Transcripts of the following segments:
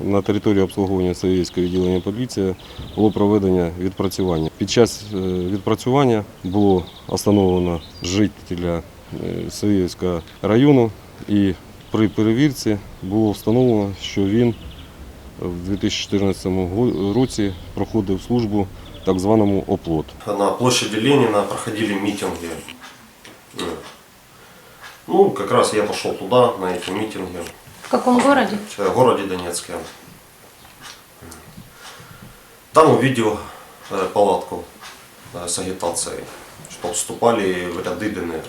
на території обслуговування Савійського відділення поліції було проведення відпрацювання. Під час е, відпрацювання було встановлено жителя е, району і при перевірці було встановлено, що він в 2014 році проходив службу так званому оплот. На площади Ленина проходили митинги. Э, Ну, как я пошел туда, на эти митинги, В каком городе? в городе Донецке. Там увидел э, палатку э, с агитацией, что вступали в ряды ДНР.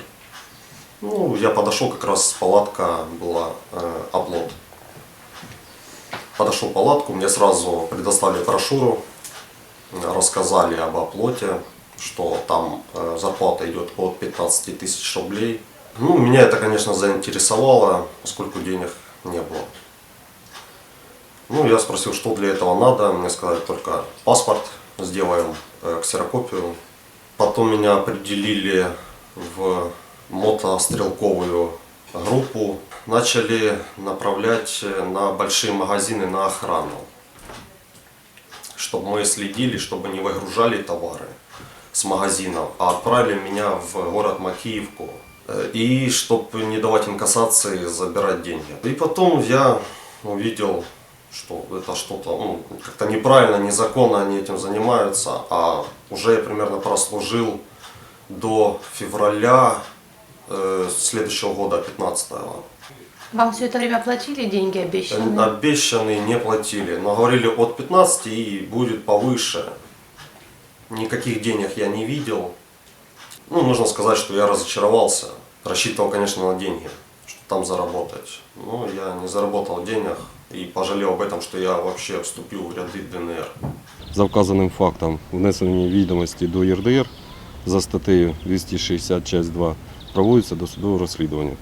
Ну, я подошел, как раз палатка была э, облот. Подошел палатку, мне сразу предоставили брошюру, э, рассказали об оплоте, что там э, зарплата идет от 15 тысяч рублей. Ну, меня это, конечно, заинтересовало, поскольку денег не было. Ну, я спросил, что для этого надо. Мне сказали, только паспорт сделаем, э, ксерокопию. Потом меня определили в мотострелковую группу. Начали направлять э, на большие магазины на охрану. Чтобы мы следили, чтобы не выгружали товары с магазинов, а отправили меня в город Макиевку. И чтобы не давать инкассации, забирать деньги. И потом я увидел, что это что-то ну, как-то неправильно, незаконно они этим занимаются. А уже я примерно прослужил до февраля э, следующего года, 15 -го. Вам все это время платили деньги обещанные? Обещанные не платили, но говорили от 15 и будет повыше. Никаких денег я не видел. Ну, нужно сказать, что я разочаровался. Рассчитывал, конечно, на деньги, что там заработать. Но я не заработал денег и пожалел об этом, что я вообще вступил в ряды ДНР. За вказаним фактом внесені відомості до ЄРДР за статтею 260 часть 2 проводиться досудове розслідування.